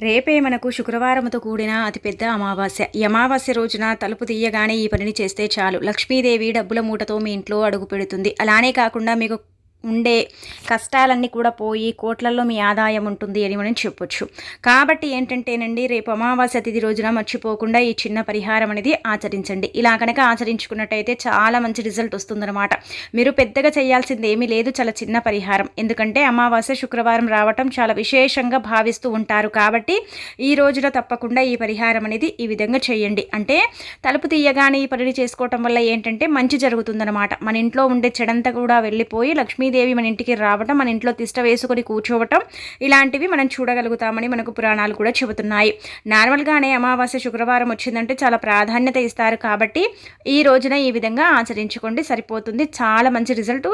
రేపే మనకు శుక్రవారంతో కూడిన అతిపెద్ద అమావాస్య. ఈ అమావాస్య రోజున తలుపు తీయగానే ఈ పనిని చేస్తే చాలు. లక్ష్మీదేవి డబ్బుల మూటతో మీ ఇంట్లో అడుగు పెడుతుంది. అలానే కాకుండా మీకు ఉండే కష్టాలన్నీ కూడా పోయి కోట్లలో మీ ఆదాయం ఉంటుంది అని మనం చెప్పొచ్చు. కాబట్టి ఏంటంటేనండి రేపు అమావాస్య తిథి రోజున మర్చిపోకుండా ఈ చిన్న పరిహారం అనేది ఆచరించండి. ఇలా కనుక ఆచరించుకున్నట్టయితే చాలా మంచి రిజల్ట్ వస్తుందన్నమాట. మీరు పెద్దగా చేయాల్సింది ఏమీ లేదు చాలా చిన్న పరిహారం. ఎందుకంటే అమావాస్య శుక్రవారం రావటం చాలా విశేషంగా భావిస్తూ ఉంటారు. కాబట్టి ఈ రోజున తప్పకుండా ఈ పరిహారం అనేది ఈ విధంగా చేయండి. అంటే తలుపు తీయగానే ఈ పనిని చేసుకోవటం వల్ల ఏంటంటే మంచి జరుగుతుందన్నమాట. మన ఇంట్లో ఉండే చెడంతా కూడా వెళ్ళిపోయి లక్ష్మీదేవి మన ఇంటికి రావటం మన ఇంట్లో తిష్ట వేసుకొని కూర్చోవటం ఇలాంటివి మనం చూడగలుగుతామని మనకు పురాణాలు కూడా చెబుతున్నాయి. నార్మల్గానే అమావాస్య శుక్రవారం వచ్చిందంటే చాలా ప్రాధాన్యత ఇస్తారు కాబట్టి ఈ రోజున ఈ విధంగా ఆచరించుకోండి సరిపోతుంది. చాలా మంచి రిజల్ట్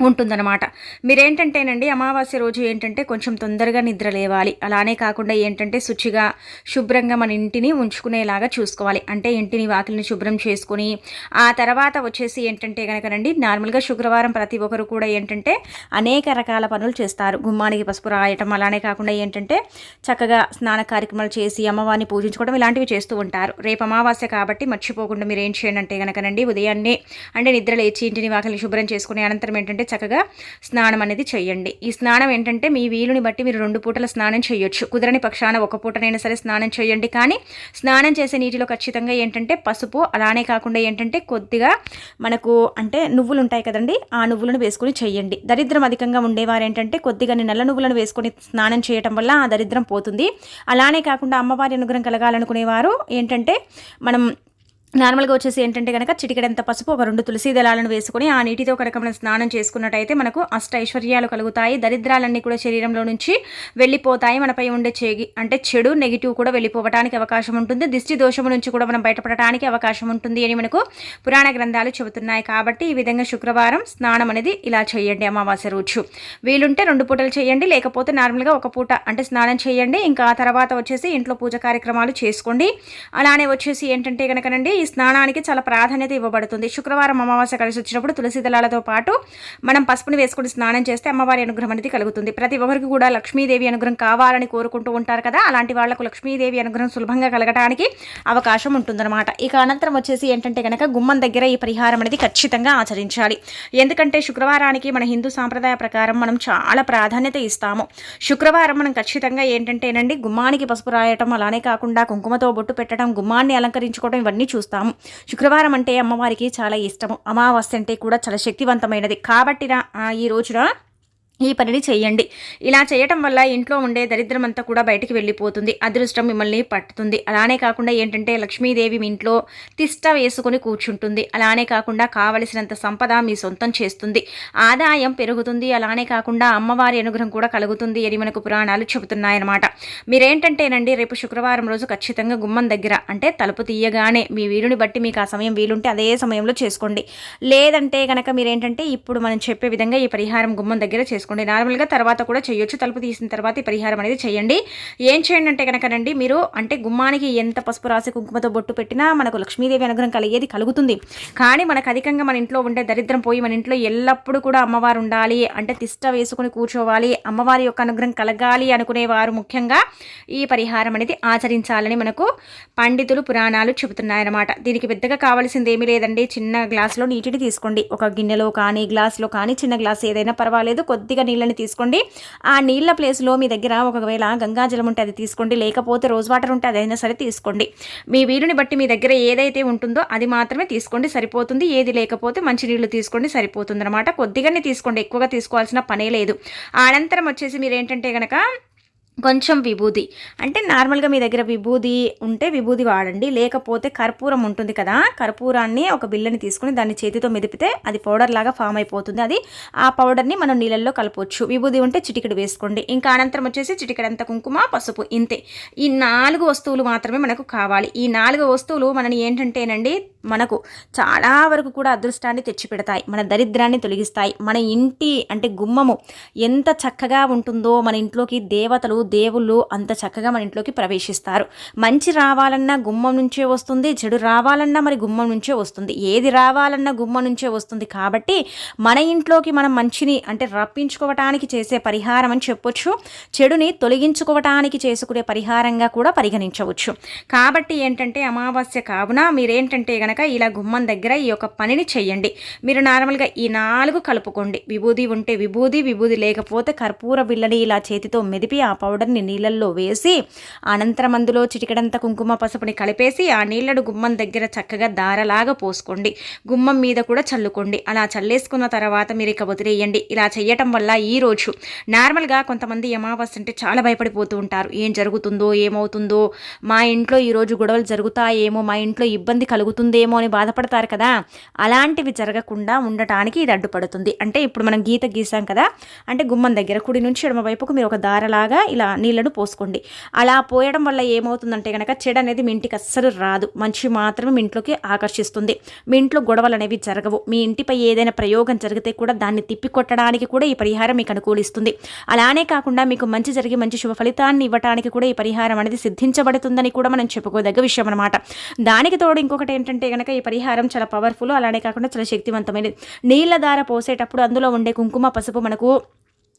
ఉంటుందన్నమాట. మీరేంటంటేనండి అమావాస్య రోజు ఏంటంటే కొంచెం తొందరగా నిద్ర లేవాలి. అలానే కాకుండా ఏంటంటే శుచిగా శుభ్రంగా మన ఇంటిని ఉంచుకునేలాగా చూసుకోవాలి. అంటే ఇంటిని వాకిలిని శుభ్రం చేసుకుని ఆ తర్వాత వచ్చేసి ఏంటంటే కనుకనండి నార్మల్గా శుక్రవారం ప్రతి ఒక్కరు కూడా ఏంటంటే అనేక రకాల పనులు చేస్తారు. గుమ్మానికి పసుపు రాయటం అలానే కాకుండా ఏంటంటే చక్కగా స్నాన కార్యక్రమాలు చేసి అమ్మవారిని పూజించుకోవడం ఇలాంటివి చేస్తూ ఉంటారు. రేపు అమావాస్య కాబట్టి మర్చిపోకుండా మీరు ఏం చేయండి అంటే కనుకనండి ఉదయాన్నే అంటే నిద్ర లేచి ఇంటిని వాకిలిని శుభ్రం చేసుకుని అనంతరం ఏంటంటే చక్కగా స్నానం అనేది చేయండి. ఈ స్నానం ఏంటంటే మీ వీలుని బట్టి మీరు రెండు పూటల స్నానం చేయొచ్చు. కుదరని పక్షాన ఒక పూటనైనా సరే స్నానం చేయండి. కానీ స్నానం చేసే నీటిలో ఖచ్చితంగా ఏంటంటే పసుపు అలానే కాకుండా ఏంటంటే కొద్దిగా మనకు అంటే నువ్వులు ఉంటాయి కదండి ఆ నువ్వులను వేసుకొని చేయండి. దరిద్రం అధికంగా ఉండేవారు ఏంటంటే కొద్దిగా నల్ల నువ్వులను వేసుకొని స్నానం చేయటం వల్ల ఆ దరిద్రం పోతుంది. అలానే కాకుండా అమ్మవారి అనుగ్రహం కలగాలనుకునేవారు ఏంటంటే మనం నార్మల్గా వచ్చేసి ఏంటంటే కనుక చిటికెడంత పసుపు ఒక రెండు తులసి దళాలను వేసుకుని ఆ నీటితో కనుక మనం స్నానం చేసుకున్నట్టయితే మనకు అష్ట ఐశ్వర్యాలు కలుగుతాయి. దరిద్రాలన్నీ కూడా శరీరంలో నుంచి వెళ్ళిపోతాయి. మనపై ఉండే చెగి అంటే చెడు నెగిటివ్ కూడా వెళ్ళిపోవడానికి అవకాశం ఉంటుంది. దిష్టి దోషము నుంచి కూడా మనం బయటపడటానికి అవకాశం ఉంటుంది అని మనకు పురాణ గ్రంథాలు చెబుతున్నాయి. కాబట్టి ఈ విధంగా శుక్రవారం స్నానం అనేది ఇలా చేయండి అమావాస్య రోజు. వీలుంటే రెండు పూటలు చేయండి లేకపోతే నార్మల్గా ఒక పూట అంటే స్నానం చేయండి. ఇంకా ఆ తర్వాత వచ్చేసి ఇంట్లో పూజ కార్యక్రమాలు చేసుకోండి. అలానే వచ్చేసి ఏంటంటే కనుకనండి ఈ స్నానానికి చాలా ప్రాధాన్యత ఇవ్వబడుతుంది. శుక్రవారం అమావాస్య కలిసి వచ్చినప్పుడు తులసి దళాలతో పాటు మనం పసుపుని వేసుకుని స్నానం చేస్తే అమ్మవారి అనుగ్రహం అనేది కలుగుతుంది. ప్రతి ఒక్కరికి కూడా లక్ష్మీదేవి అనుగ్రహం కావాలని కోరుకుంటూ ఉంటారు కదా అలాంటి వాళ్ళకు లక్ష్మీదేవి అనుగ్రహం సులభంగా కలగడానికి అవకాశం ఉంటుందన్నమాట. ఇక అనంతరం వచ్చేసి ఏంటంటే కనుక గుమ్మం దగ్గర ఈ పరిహారం అనేది ఖచ్చితంగా ఆచరించాలి. ఎందుకంటే శుక్రవారానికి మన హిందూ సాంప్రదాయ ప్రకారం మనం చాలా ప్రాధాన్యత ఇస్తాము. శుక్రవారం మనం ఖచ్చితంగా ఏంటంటేనండి గుమ్మానికి పసుపు రాయటం అలానే కాకుండా కుంకుమతో బొట్టు పెట్టడం గుమ్మాన్ని అలంకరించుకోవడం ఇవన్నీ చూస్తాం చేస్తాము. శుక్రవారం అంటే అమ్మవారికి చాలా ఇష్టము. అమావాస్య అంటే కూడా చాలా శక్తివంతమైనది. కాబట్టి ఈ రోజున ఈ పనిని చేయండి ఇలా చేయటం వల్ల ఇంట్లో ఉండే దరిద్రం అంతా కూడా బయటికి వెళ్ళిపోతుంది. అదృష్టం మిమ్మల్ని పట్టుతుంది. అలానే కాకుండా ఏంటంటే లక్ష్మీదేవి మీ ఇంట్లో తిష్ట వేసుకొని కూర్చుంటుంది. అలానే కాకుండా కావలసినంత సంపద మీ సొంతం చేస్తుంది. ఆదాయం పెరుగుతుంది. అలానే కాకుండా అమ్మవారి అనుగ్రహం కూడా కలుగుతుంది అని మనకు పురాణాలు చెబుతున్నాయన్నమాట. మీరేంటంటేనండి రేపు శుక్రవారం రోజు ఖచ్చితంగా గుమ్మం దగ్గర అంటే తలుపు తీయగానే మీ వీలుని బట్టి మీకు ఆ సమయం వీలుంటే అదే సమయంలో చేసుకోండి. లేదంటే కనుక మీరేంటంటే ఇప్పుడు మనం చెప్పే విధంగా ఈ పరిహారం గుమ్మం దగ్గర చేసుకోండి చేసుకోండి. నార్మల్గా తర్వాత కూడా చేయొచ్చు. తలుపు తీసిన తర్వాత ఈ పరిహారం అనేది చేయండి. ఏం చేయండి అంటే కనుకనండి మీరు అంటే గుమ్మానికి ఎంత పసుపు రాసి కుంకుమతో బొట్టు పెట్టినా మనకు లక్ష్మీదేవి అనుగ్రహం కలిగేది కలుగుతుంది. కానీ మనకు అధికంగా మన ఇంట్లో ఉండే దరిద్రం పోయి మన ఇంట్లో ఎల్లప్పుడూ కూడా అమ్మవారు ఉండాలి అంటే తిష్ట వేసుకుని కూర్చోవాలి. అమ్మవారి యొక్క అనుగ్రహం కలగాలి అనుకునేవారు ముఖ్యంగా ఈ పరిహారం అనేది ఆచరించాలని మనకు పండితులు పురాణాలు చెబుతున్నాయన్నమాట. దీనికి పెద్దగా కావాల్సింది ఏమీ లేదండి. చిన్న గ్లాసులో నీటిని తీసుకోండి. ఒక గిన్నెలో కానీ గ్లాసులో కానీ చిన్న గ్లాస్ ఏదైనా పర్వాలేదు. కొద్ది కొద్దిగా నీళ్ళని తీసుకోండి. ఆ నీళ్ళ ప్లేస్లో మీ దగ్గర ఒకవేళ గంగాజలం ఉంటే అది తీసుకోండి. లేకపోతే రోజ్ వాటర్ ఉంటే అదైనా సరే తీసుకోండి. మీ వీలుని బట్టి మీ దగ్గర ఏదైతే ఉంటుందో అది మాత్రమే తీసుకోండి సరిపోతుంది. ఏది లేకపోతే మంచి నీళ్ళు తీసుకోండి సరిపోతుంది అనమాట కొద్దిగానే తీసుకోండి. ఎక్కువగా తీసుకోవాల్సిన పనే లేదు. అనంతరం వచ్చేసి మీరు ఏంటంటే కనుక కొంచెం విభూది. అంటే నార్మల్గా మీ దగ్గర విభూది ఉంటే విభూది వాడండి. లేకపోతే కర్పూరం ఉంటుంది కదా కర్పూరాన్ని ఒక బిల్లని తీసుకుని దాన్ని చేతితో మెదిపితే అది పౌడర్ లాగా ఫామ్ అయిపోతుంది. అది ఆ పౌడర్ని మనం నీళ్ళల్లో కలపవచ్చు విభూది ఉంటే చిటికెడు వేసుకోండి. ఇంకా అనంతరం వచ్చేసి చిటికెడంత కుంకుమ పసుపు ఇంతే. ఈ నాలుగు వస్తువులు మాత్రమే మనకు కావాలి. ఈ నాలుగు వస్తువులు మనని ఏంటంటేనండి మనకు చాలా వరకు కూడా అదృష్టాన్ని తెచ్చిపెడతాయి. మన దరిద్రాన్ని తొలగిస్తాయి. మన ఇంటి అంటే గుమ్మము ఎంత చక్కగా ఉంటుందో మన ఇంట్లోకి దేవతలు దేవుళ్ళు అంత చక్కగా మన ఇంట్లోకి ప్రవేశిస్తారు. మంచి రావాలన్నా గుమ్మం నుంచే వస్తుంది చెడు రావాలన్నా మరి గుమ్మం నుంచే వస్తుంది. ఏది రావాలన్నా గుమ్మం నుంచే వస్తుంది కాబట్టి మన ఇంట్లోకి మనం మంచిని అంటే రప్పించుకోవటానికి చేసే పరిహారం అని చెప్పొచ్చు. చెడుని తొలగించుకోవటానికి చేసుకునే పరిహారంగా కూడా పరిగణించవచ్చు. కాబట్టి ఏంటంటే అమావాస్య కావున మీరేంటంటే గనక ఇలా గుమ్మం దగ్గర ఈ యొక్క పనిని చెయ్యండి. మీరు నార్మల్గా ఈ నాలుగు కలుపుకోండి. విభూది ఉంటే విభూది విభూది లేకపోతే కర్పూర బిల్లని ఇలా చేతితో మెదిపి ఆ పౌడర్ని నీళ్ళల్లో వేసి అనంతరం అందులో చిటికడంత కుంకుమ పసుపుని కలిపేసి ఆ నీళ్ళను గుమ్మం దగ్గర చక్కగా దారలాగా పోసుకోండి. గుమ్మం మీద కూడా చల్లుకోండి. అలా చల్లేసుకున్న తర్వాత మీరు ఇక వదిలేయండి. ఇలా చేయటం వల్ల ఈ రోజు నార్మల్గా కొంతమంది అమావాస్య అంటే చాలా భయపడిపోతూ ఉంటారు. ఏం జరుగుతుందో ఏమవుతుందో మా ఇంట్లో ఈరోజు గొడవలు జరుగుతాయేమో మా ఇంట్లో ఇబ్బంది కలుగుతుందేమో అని బాధపడతారు కదా. అలాంటివి జరగకుండా ఉండటానికి ఇది అడ్డుపడుతుంది. అంటే ఇప్పుడు మనం గీత గీసాం కదా. అంటే గుమ్మం దగ్గర కుడి నుంచి ఎడమ వైపుకు మీరు ఒక దారలాగా ఇలా నీళ్ళను పోసుకోండి. అలా పోయడం వల్ల ఏమవుతుందంటే కనుక చెడు అనేది మీ ఇంటికి అస్సలు రాదు. మంచి మాత్రమే మీ ఇంట్లోకి ఆకర్షిస్తుంది. మీ ఇంట్లో గొడవలు అనేవి జరగవు. మీ ఇంటిపై ఏదైనా ప్రయోగం జరిగితే కూడా దాన్ని తిప్పికొట్టడానికి కూడా ఈ పరిహారం మీకు అనుకూలిస్తుంది. అలానే కాకుండా మీకు మంచి జరిగి మంచి శుభ ఫలితాన్ని ఇవ్వడానికి కూడా ఈ పరిహారం అనేది సిద్ధించబడుతుందని కూడా మనం చెప్పుకోదగ్గ విషయం అనమాట దానికి తోడు ఇంకొకటి ఏంటంటే కనుక ఈ పరిహారం చాలా పవర్ఫుల్ అలానే కాకుండా చాలా శక్తివంతమైనది. నీళ్ళ దార పోసేటప్పుడు అందులో ఉండే కుంకుమ పసుపు మనకు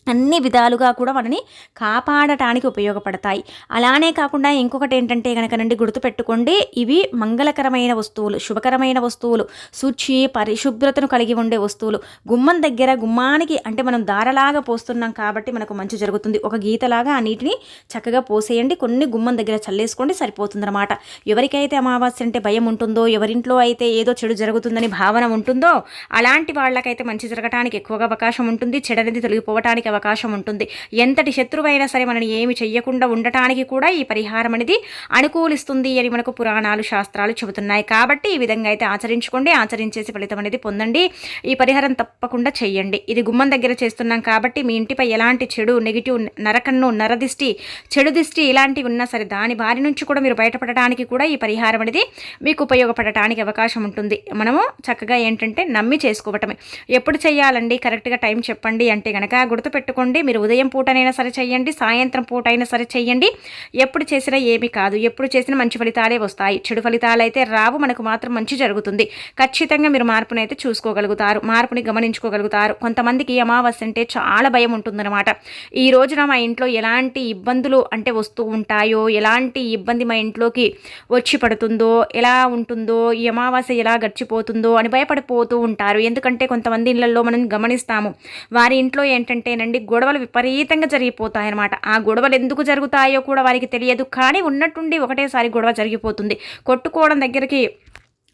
అన్ని విధాలుగా కూడా మనని కాపాడటానికి ఉపయోగపడతాయి. అలానే కాకుండా ఇంకొకటి ఏంటంటే కనుక నుండి గుర్తుపెట్టుకోండి ఇవి మంగళకరమైన వస్తువులు శుభకరమైన వస్తువులు శుచి పరిశుభ్రతను కలిగి ఉండే వస్తువులు. గుమ్మం దగ్గర గుమ్మానికి అంటే మనం దారలాగా పోస్తున్నాం కాబట్టి మనకు మంచి జరుగుతుంది. ఒక గీతలాగా ఆ నీటిని చక్కగా పోసేయండి. కొన్ని గుమ్మం దగ్గర చల్లేసుకోండి సరిపోతుందన్నమాట. ఎవరికైతే అమావాస్య అంటే భయం ఉంటుందో ఎవరింట్లో అయితే ఏదో చెడు జరుగుతుందని భావన ఉంటుందో అలాంటి వాళ్ళకైతే మంచి జరగటానికి ఎక్కువగా అవకాశం ఉంటుంది. చెడనేది తొలగిపోవటానికి అవకాశం ఉంటుంది. ఎంతటి శత్రువైనా సరే మనని ఏమి చెయ్యకుండా ఉండటానికి కూడా ఈ పరిహారం అనేది అనుకూలిస్తుంది అని మనకు పురాణాలు శాస్త్రాలు చెబుతున్నాయి. కాబట్టి ఈ విధంగా అయితే ఆచరించుకోండి. ఆచరించేసి ఫలితం అనేది పొందండి. ఈ పరిహారం తప్పకుండా చెయ్యండి. ఇది గుమ్మం దగ్గర చేస్తున్నాం కాబట్టి మీ ఇంటిపై ఎలాంటి చెడు నెగిటివ్ నరకన్ను నరదిష్టి చెడు దిష్టి ఇలాంటివి ఉన్నా సరే దాని బారి నుంచి కూడా మీరు బయటపడటానికి కూడా ఈ పరిహారం అనేది మీకు ఉపయోగపడటానికి అవకాశం ఉంటుంది. మనము చక్కగా ఏంటంటే నమ్మి చేసుకోవటమే. ఎప్పుడు చేయాలండి కరెక్ట్గా టైం చెప్పండి అంటే కనుక గుర్తుపెట్టు పెట్టుకోండి. మీరు ఉదయం పూటనైనా సరే చేయండి సాయంత్రం పూట అయినా సరే చేయండి. ఎప్పుడు చేసినా ఏమీ కాదు. ఎప్పుడు చేసినా మంచి ఫలితాలే వస్తాయి. చెడు ఫలితాలు అయితే రావు. మనకు మాత్రం మంచి జరుగుతుంది. ఖచ్చితంగా మీరు మార్పుని అయితే చూసుకోగలుగుతారు. మార్పుని గమనించుకోగలుగుతారు. కొంతమందికి అమావాస్య అంటే చాలా భయం ఉంటుందన్నమాట. ఈ రోజున మా ఇంట్లో ఎలాంటి ఇబ్బందులు అంటే వస్తూ ఉంటాయో ఎలాంటి ఇబ్బంది మా ఇంట్లోకి వచ్చి పడుతుందో ఎలా ఉంటుందో ఈ అమావాస్య ఎలా గడిచిపోతుందో అని భయపడిపోతూ ఉంటారు. ఎందుకంటే కొంతమంది ఇళ్ళలో మనం గమనిస్తాము. వారి ఇంట్లో ఏంటంటేనండి నుండి గొడవలు విపరీతంగా జరిగిపోతాయన్నమాట. ఆ గొడవలు ఎందుకు జరుగుతాయో కూడా వారికి తెలియదు కానీ ఉన్నట్టుండి ఒకటేసారి గొడవ జరిగిపోతుంది. కొట్టుకోవడం దగ్గరికి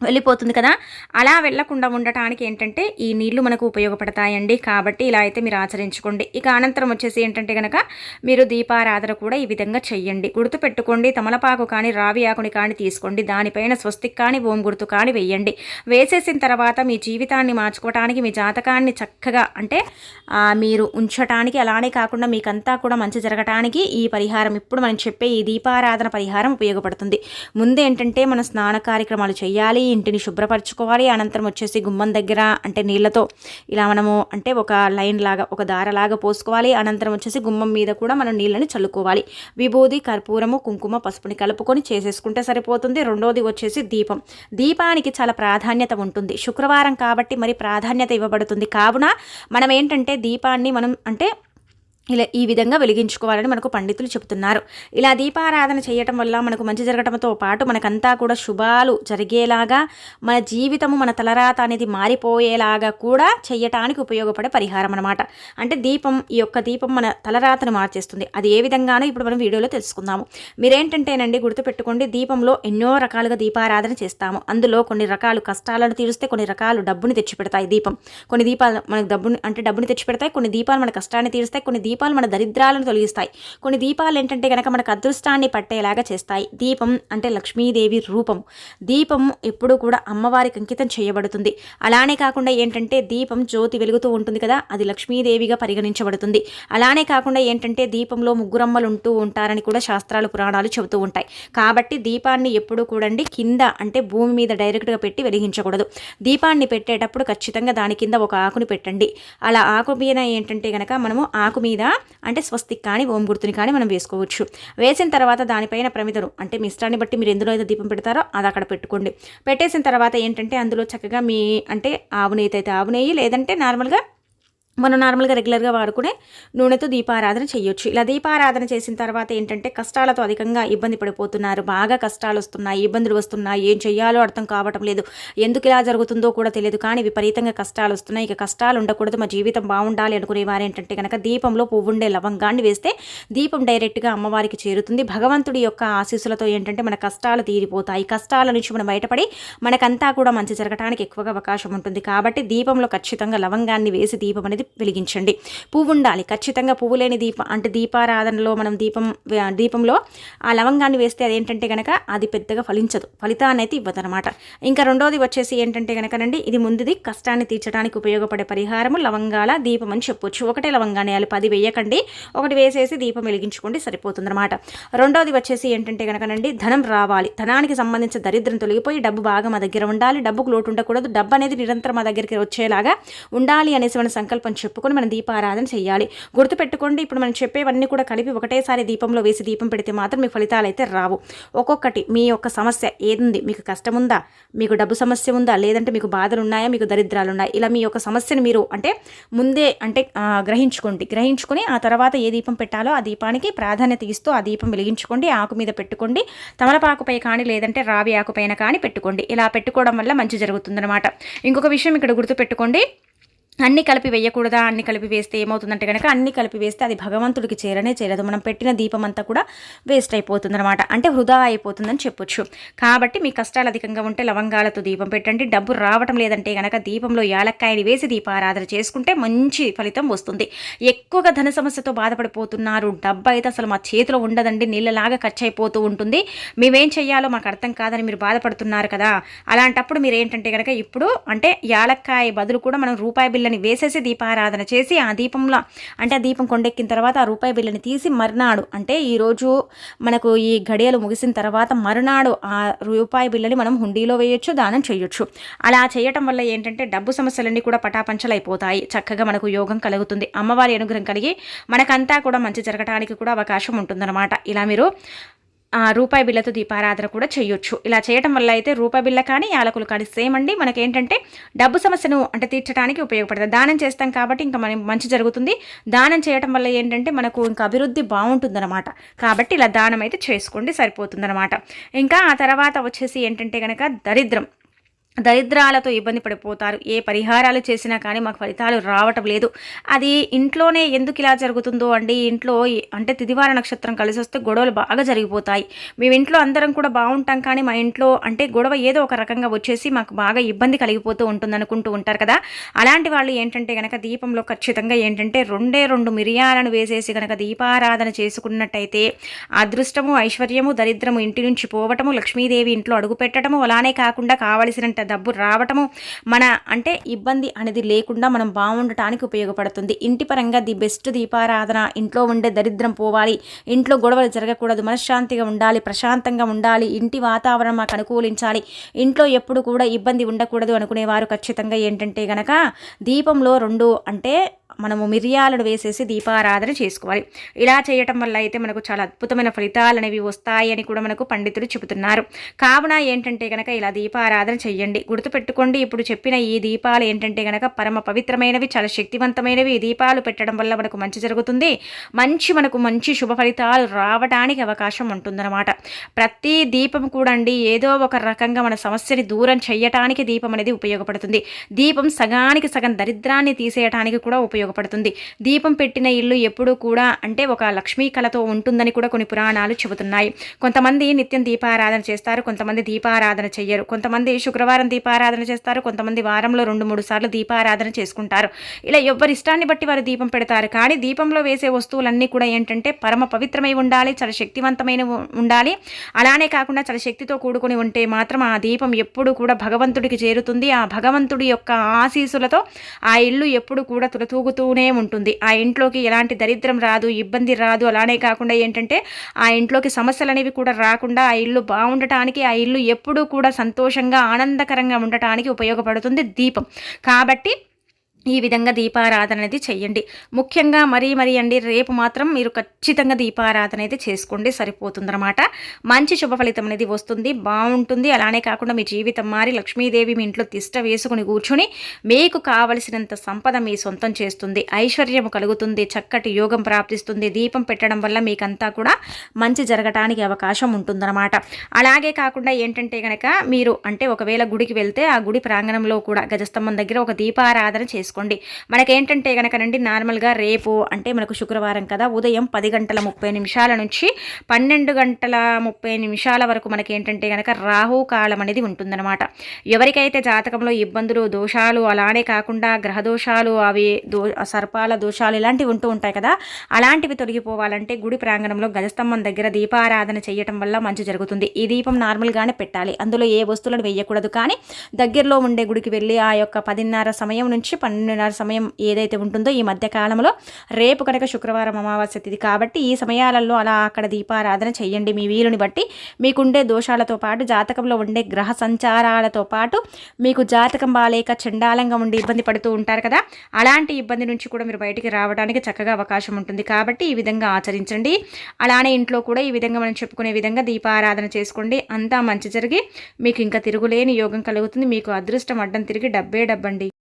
వెళ్ళిపోతుంది కదా. అలా వెళ్ళకుండా ఉండటానికి ఏంటంటే ఈ నీళ్ళు మనకు ఉపయోగపడతాయండి. కాబట్టి ఇలా అయితే మీరు ఆచరించుకోండి. ఇక అనంతరం వచ్చేసి ఏంటంటే కనుక మీరు దీపారాధన కూడా ఈ విధంగా చెయ్యండి. గుర్తు పెట్టుకోండి తమలపాకు కానీ రావి ఆకుని కానీ తీసుకోండి. దానిపైన స్వస్తిక్ కానీ ఓం గుర్తు కానీ వేయండి వేసేసిన తర్వాత మీ జీవితాన్ని మార్చుకోవటానికి మీ జాతకాన్ని చక్కగా అంటే మీరు ఉంచటానికి అలానే కాకుండా మీకంతా కూడా మంచి జరగటానికి ఈ పరిహారం ఇప్పుడు మనం చెప్పే ఈ దీపారాధన పరిహారం ఉపయోగపడుతుంది. ముందేంటంటే మన స్నాన కార్యక్రమాలు చేయాలి ఇంటిని శుభ్రపరచుకోవాలి. అనంతరం వచ్చేసి గుమ్మం దగ్గర అంటే నీళ్ళతో ఇలా మనము అంటే ఒక లైన్ లాగా ఒక దారలాగా పోసుకోవాలి. అనంతరం వచ్చేసి గుమ్మం మీద కూడా మనం నీళ్ళని చల్లుకోవాలి. విభూది కర్పూరము కుంకుమ పసుపుని కలుపుకొని చేసేసుకుంటే సరిపోతుంది. రెండోది వచ్చేసి దీపం. దీపానికి చాలా ప్రాధాన్యత ఉంటుంది. శుక్రవారం కాబట్టి మరి ప్రాధాన్యత ఇవ్వబడుతుంది. కావున మనం ఏంటంటే దీపాన్ని మనం అంటే ఇలా ఈ విధంగా వెలిగించుకోవాలని మనకు పండితులు చెబుతున్నారు. ఇలా దీపారాధన చేయటం వల్ల మనకు మంచి జరగటంతో పాటు మనకంతా కూడా శుభాలు జరిగేలాగా మన జీవితము మన తలరాత అనేది మారిపోయేలాగా కూడా చేయటానికి ఉపయోగపడే పరిహారం అనమాట అంటే దీపం ఈ యొక్క దీపం మన తలరాతను మార్చేస్తుంది. అది ఏ విధంగానో ఇప్పుడు మనం వీడియోలో తెలుసుకుందాము. మీరేంటంటేనండి గుర్తుపెట్టుకోండి దీపంలో ఎన్నో రకాలుగా దీపారాధన చేస్తాము. అందులో కొన్ని రకాలు కష్టాలను తీరుస్తే కొన్ని రకాలు డబ్బుని తెచ్చిపెడతాయి దీపం. కొన్ని దీపాలు మనకు డబ్బుని అంటే డబ్బుని తెచ్చిపెడతాయి కొన్ని దీపాలు మన కష్టాన్ని తీరుస్తాయి కొన్ని దీపాలు మన దరిద్రాలను తొలగిస్తాయి. కొన్ని దీపాలు ఏంటంటే కనుక మనకు అదృష్టాన్ని పట్టేలాగా చేస్తాయి. దీపం అంటే లక్ష్మీదేవి రూపం. దీపం ఎప్పుడూ కూడా అమ్మవారికి అంకితం చేయబడుతుంది. అలానే కాకుండా ఏంటంటే దీపం జ్యోతి వెలుగుతూ ఉంటుంది కదా అది లక్ష్మీదేవిగా పరిగణించబడుతుంది. అలానే కాకుండా ఏంటంటే దీపంలో ముగ్గురమ్మలు ఉంటూ ఉంటారని కూడా శాస్త్రాలు పురాణాలు చెబుతూ ఉంటాయి. కాబట్టి దీపాన్ని ఎప్పుడూ కూడండి కింద అంటే భూమి మీద డైరెక్ట్గా పెట్టి వెలిగించకూడదు. దీపాన్ని పెట్టేటప్పుడు ఖచ్చితంగా దాని కింద ఒక ఆకుని పెట్టండి. అలా ఆకు మీద ఏంటంటే కనుక మనము ఆకు మీద మీద అంటే స్వస్తిక్ కానీ ఓం గుర్తుని కానీ మనం వేసుకోవచ్చు. వేసిన తర్వాత దానిపైన ప్రమిదను అంటే మీ ఇష్టాన్ని బట్టి మీరు ఎందులో అయితే దీపం పెడతారో అది అక్కడ పెట్టుకోండి. పెట్టేసిన తర్వాత ఏంటంటే అందులో చక్కగా మీ అంటే ఆవు నెయ్యి అయితే ఆవు నెయ్యి లేదంటే నార్మల్గా మనం నార్మల్గా రెగ్యులర్గా వాడుకునే నూనెతో దీపారాధన చేయొచ్చు ఇలా దీపారాధన చేసిన తర్వాత ఏంటంటే కష్టాలతో అధికంగా ఇబ్బంది పడిపోతున్నారు. బాగా కష్టాలు వస్తున్నాయి ఇబ్బందులు వస్తున్నాయి. ఏం చెయ్యాలో అర్థం కావటం లేదు. ఎందుకు ఇలా జరుగుతుందో కూడా తెలియదు. కానీ విపరీతంగా కష్టాలు వస్తున్నాయి. ఇక కష్టాలు ఉండకూడదు. మా జీవితం బాగుండాలి అనుకునే వారు ఏంటంటే కనుక దీపంలో పువ్వుండే లవంగాన్ని వేస్తే దీపం డైరెక్ట్గా అమ్మవారికి చేరుతుంది. భగవంతుడి యొక్క ఆశీస్సులతో ఏంటంటే మన కష్టాలు తీరిపోతాయి. కష్టాల నుంచి మనం బయటపడి మనకంతా కూడా మంచి జరగడానికి ఎక్కువగా అవకాశం ఉంటుంది. కాబట్టి దీపంలో ఖచ్చితంగా లవంగాన్ని వేసి దీపం అనేది వెలిగించండి. పువ్వు ఉండాలి. ఖచ్చితంగా పువ్వు లేని దీపం అంటే దీపారాధనలో మనం దీపం దీపంలో ఆ లవంగాన్ని వేస్తే అదేంటంటే కనుక అది పెద్దగా ఫలించదు. ఫలితాన్ని అయితే ఇవ్వదనమాట ఇంకా రెండోది వచ్చేసి ఏంటంటే కనుకనండి ఇది ముందుది కష్టాన్ని తీర్చడానికి ఉపయోగపడే పరిహారము లవంగాల దీపం అని చెప్పొచ్చు. ఒకటే లవంగాన్ని వేయాలి పది వేయకండి. ఒకటి వేసేసి దీపం వెలిగించుకోండి సరిపోతుందన్నమాట. రెండోది వచ్చేసి ఏంటంటే కనుకనండి ధనం రావాలి. ధనానికి సంబంధించిన దరిద్రం తొలగిపోయి డబ్బు బాగా మా దగ్గర ఉండాలి. డబ్బుకు లోటు ఉండకూడదు. డబ్బు అనేది నిరంతరం మా దగ్గరికి వచ్చేలాగా ఉండాలి అనేసి మన అని చెప్పుకొని మనం దీపారాధన చేయాలి గుర్తుపెట్టుకోండి ఇప్పుడు మనం చెప్పేవన్నీ కూడా కలిపి ఒకటేసారి దీపంలో వేసి దీపం పెడితే మాత్రం మీ ఫలితాలు అయితే రావు. ఒక్కొక్కటి మీ యొక్క సమస్య ఏదుంది? మీకు కష్టం ఉందా మీకు డబ్బు సమస్య ఉందా? లేదంటే మీకు బాధలు ఉన్నాయా మీకు దరిద్రాలు ఉన్నాయా ఇలా మీ యొక్క సమస్యను మీరు అంటే ముందే అంటే గ్రహించుకోండి. గ్రహించుకొని ఆ తర్వాత ఏ దీపం పెట్టాలో ఆ దీపానికి ప్రాధాన్యత ఇస్తూ ఆ దీపం వెలిగించుకోండి. ఆకు మీద పెట్టుకోండి. తమలపాకుపై కానీ లేదంటే రావి ఆకుపైన కానీ పెట్టుకోండి. ఇలా పెట్టుకోవడం వల్ల మంచి జరుగుతుందన్నమాట. ఇంకొక విషయం ఇక్కడ గుర్తుపెట్టుకోండి. అన్ని కలిపి వేయకూడదా? అన్ని కలిపి వేస్తే ఏమవుతుందంటే కనుక అన్ని కలిపి వేస్తే అది భగవంతుడికి చేరనే చేరదు మనం పెట్టిన దీపం అంతా కూడా వేస్ట్ అయిపోతుంది అనమాట అంటే వృధా అయిపోతుందని చెప్పొచ్చు. కాబట్టి మీ కష్టాలు అధికంగా ఉంటే లవంగాలతో దీపం పెట్టండి. డబ్బు రావటం లేదంటే కనుక దీపంలో యాలక్కాయని వేసి దీపారాధన చేసుకుంటే మంచి ఫలితం వస్తుంది. ఎక్కువగా ధన సమస్యతో బాధపడిపోతున్నారు. డబ్బు అయితే అసలు మా చేతిలో ఉండదండి. నీళ్ళలాగా ఖర్చు అయిపోతూ ఉంటుంది. మేమేం చెయ్యాలో మాకు అర్థం కాదని మీరు బాధపడుతున్నారు కదా. అలాంటప్పుడు మీరు ఏంటంటే కనుక ఇప్పుడు అంటే యాలక్కాయ బదులు కూడా మనం రూపాయి బిళ్ళని వేసేసి దీపారాధన చేసి ఆ దీపంలో అంటే ఆ దీపం కొండెక్కిన తర్వాత ఆ రూపాయి బిళ్ళని తీసి మర్నాడు అంటే ఈరోజు మనకు ఈ గడియలు ముగిసిన తర్వాత మరునాడు ఆ రూపాయి బిళ్ళని మనం హుండీలో వేయొచ్చు దానం చేయొచ్చు. అలా చేయటం వల్ల ఏంటంటే డబ్బు సమస్యలన్నీ కూడా పటాపంచలైపోతాయి. చక్కగా మనకు యోగం కలుగుతుంది. అమ్మవారి అనుగ్రహం కలిగి మనకంతా కూడా మంచి జరగడానికి కూడా అవకాశం ఉంటుందన్నమాట. ఇలా మీరు రూపాయి బిల్లతో దీపారాధన కూడా చేయొచ్చు. ఇలా చేయటం వల్ల అయితే రూపాయి బిల్ల కానీ యాలకులు కానీ సేమ్ అండి. మనకేంటంటే డబ్బు సమస్యను అంటే తీర్చడానికి ఉపయోగపడుతుంది దానం చేస్తాం కాబట్టి ఇంకా మనం మంచి జరుగుతుంది. దానం చేయటం వల్ల ఏంటంటే మనకు ఇంకా అభివృద్ధి బాగుంటుందన్నమాట. కాబట్టి ఇలా దానం అయితే చేసుకోండి సరిపోతుందన్నమాట. ఇంకా ఆ తర్వాత వచ్చేసి ఏంటంటే కనుక దరిద్రం. దరిద్రాలతో ఇబ్బంది పడిపోతారు. ఏ పరిహారాలు చేసినా కానీ మాకు ఫలితాలు రావటం లేదు. అది ఇంట్లోనే ఎందుకు ఇలా జరుగుతుందో అండి. ఇంట్లో అంటే తిదివార నక్షత్రం కలిసి వస్తే గొడవలు బాగా జరిగిపోతాయి. మేము ఇంట్లో అందరం కూడా బాగుంటాం కానీ మా ఇంట్లో అంటే గొడవ ఏదో ఒక రకంగా వచ్చేసి మాకు బాగా ఇబ్బంది కలిగిపోతూ ఉంటుంది అనుకుంటూ ఉంటారు కదా. అలాంటి వాళ్ళు ఏంటంటే కనుక దీపంలో ఖచ్చితంగా ఏంటంటే రెండే రెండు మిరియాలను వేసేసి కనుక దీపారాధన చేసుకున్నట్టయితే అదృష్టము ఐశ్వర్యము దరిద్రము ఇంటి నుంచి పోవటము లక్ష్మీదేవి ఇంట్లో అడుగు పెట్టడము అలానే కాకుండా కావలసినంత డబ్బు రావటము మన అంటే ఇబ్బంది అనేది లేకుండా మనం బాగుండటానికి ఉపయోగపడుతుంది. ఇంటి పరంగా ది బెస్ట్ దీపారాధన ఇంట్లో ఉండే దరిద్రం పోవాలి ఇంట్లో గొడవలు జరగకూడదు మనశ్శాంతిగా ఉండాలి ప్రశాంతంగా ఉండాలి ఇంటి వాతావరణం మాకు అనుకూలించాలి ఇంట్లో ఎప్పుడు కూడా ఇబ్బంది ఉండకూడదు అనుకునేవారు ఖచ్చితంగా ఏంటంటే గనక దీపంలో రెండు అంటే మనము మిరియాలను వేసేసి దీపారాధన చేసుకోవాలి. ఇలా చేయటం వల్ల అయితే మనకు చాలా అద్భుతమైన ఫలితాలు అనేవి వస్తాయని కూడా మనకు పండితులు చెబుతున్నారు. కావున ఏంటంటే కనుక ఇలా దీపారాధన చెయ్యండి. గుర్తుపెట్టుకోండి ఇప్పుడు చెప్పిన ఈ దీపాలు ఏంటంటే కనుక పరమ పవిత్రమైనవి చాలా శక్తివంతమైనవి. ఈ దీపాలు పెట్టడం వల్ల మనకు మంచి జరుగుతుంది. మంచి మనకు మంచి శుభ ఫలితాలు రావడానికి అవకాశం ఉంటుందన్నమాట. ప్రతి దీపం కూడా అండి ఏదో ఒక రకంగా మన సమస్యని దూరం చేయటానికి దీపం అనేది ఉపయోగపడుతుంది. దీపం సగానికి సగం దరిద్రాన్ని తీసేయటానికి కూడా ఉపయోగ ఉపయోగపడుతుంది. దీపం పెట్టిన ఇల్లు ఎప్పుడూ కూడా అంటే ఒక లక్ష్మీ కళతో ఉంటుందని కూడా కొన్ని పురాణాలు చెబుతున్నాయి. కొంతమంది నిత్యం దీపారాధన చేస్తారు కొంతమంది దీపారాధన చెయ్యరు. కొంతమంది శుక్రవారం దీపారాధన చేస్తారు కొంతమంది వారంలో రెండు మూడు సార్లు దీపారాధన చేసుకుంటారు. ఇలా ఎవరి ఇష్టాన్ని బట్టి వారు దీపం పెడతారు. కానీ దీపంలో వేసే వస్తువులన్నీ కూడా ఏంటంటే పరమ పవిత్రమై ఉండాలి చాలా శక్తివంతమైన ఉండాలి. అలానే కాకుండా చాలా శక్తితో కూడుకుని ఉంటే మాత్రం ఆ దీపం ఎప్పుడు కూడా భగవంతుడికి చేరుతుంది. ఆ భగవంతుడి యొక్క ఆశీసులతో ఆ ఇల్లు ఎప్పుడు కూడా తులతూగు జరుగుతూనే ఉంటుంది. ఆ ఇంట్లోకి ఎలాంటి దరిద్రం రాదు ఇబ్బంది రాదు. అలానే కాకుండా ఏంటంటే ఆ ఇంట్లోకి సమస్యలు అనేవి కూడా రాకుండా ఆ ఇల్లు బాగుండటానికి ఆ ఇల్లు ఎప్పుడూ కూడా సంతోషంగా ఆనందకరంగా ఉండటానికి ఉపయోగపడుతుంది దీపం. కాబట్టి ఈ విధంగా దీపారాధన అనేది చెయ్యండి. ముఖ్యంగా మరీ మరీ అండి రేపు మాత్రం మీరు ఖచ్చితంగా దీపారాధన అయితే చేసుకోండి సరిపోతుందన్నమాట. మంచి శుభ ఫలితం అనేది వస్తుంది బాగుంటుంది. అలానే కాకుండా మీ జీవితం మారి లక్ష్మీదేవి మీ ఇంట్లో తిష్ట వేసుకుని కూర్చుని మీకు కావలసినంత సంపద మీ సొంతం చేస్తుంది. ఐశ్వర్యం కలుగుతుంది చక్కటి యోగం ప్రాప్తిస్తుంది. దీపం పెట్టడం వల్ల మీకంతా కూడా మంచి జరగటానికి అవకాశం ఉంటుందన్నమాట. అలాగే కాకుండా ఏంటంటే కనుక మీరు అంటే ఒకవేళ గుడికి వెళ్తే ఆ గుడి ప్రాంగణంలో కూడా గజస్తంభం దగ్గర ఒక దీపారాధన చేసుకోండి చేసుకోండి. మనకేంటంటే కనుకనండి నార్మల్గా రేపు అంటే మనకు శుక్రవారం కదా ఉదయం పది గంటల ముప్పై నిమిషాల నుంచి పన్నెండు గంటల ముప్పై నిమిషాల వరకు మనకి ఏంటంటే కనుక రాహుకాలం అనేది ఉంటుందన్నమాట. ఎవరికైతే జాతకంలో ఇబ్బందులు దోషాలు అలానే కాకుండా గ్రహ దోషాలు అవి దో సర్పాల దోషాలు ఇలాంటివి ఉంటూ ఉంటాయి కదా అలాంటివి తొలగిపోవాలంటే గుడి ప్రాంగణంలో గజస్తంభం దగ్గర దీపారాధన చేయటం వల్ల మంచి జరుగుతుంది. ఈ దీపం నార్మల్గానే పెట్టాలి. అందులో ఏ వస్తువులను వేయకూడదు. కానీ దగ్గరలో ఉండే గుడికి వెళ్ళి ఆ యొక్క పదిన్నర సమయం నుంచి పన్నెండు పన్నెండున్నర సమయం ఏదైతే ఉంటుందో ఈ మధ్య కాలంలో రేపు కనుక శుక్రవారం అమావాస్య తిథి కాబట్టి ఈ సమయాలలో అలా అక్కడ దీపారాధన చేయండి. మీ వీలుని బట్టి మీకుండే దోషాలతో పాటు జాతకంలో ఉండే గ్రహ సంచారాలతో పాటు మీకు జాతకం బాలేక చండాలంగా ఉండి ఇబ్బంది పడుతూ ఉంటారు కదా అలాంటి ఇబ్బంది నుంచి కూడా మీరు బయటికి రావడానికి చక్కగా అవకాశం ఉంటుంది. కాబట్టి ఈ విధంగా ఆచరించండి. అలానే ఇంట్లో కూడా ఈ విధంగా మనం చెప్పుకునే విధంగా దీపారాధన చేసుకోండి. అంతా మంచి జరిగి మీకు ఇంకా తిరుగులేని యోగం కలుగుతుంది. మీకు అదృష్టం అడ్డం తిరిగి డబ్బే డబ్బండి.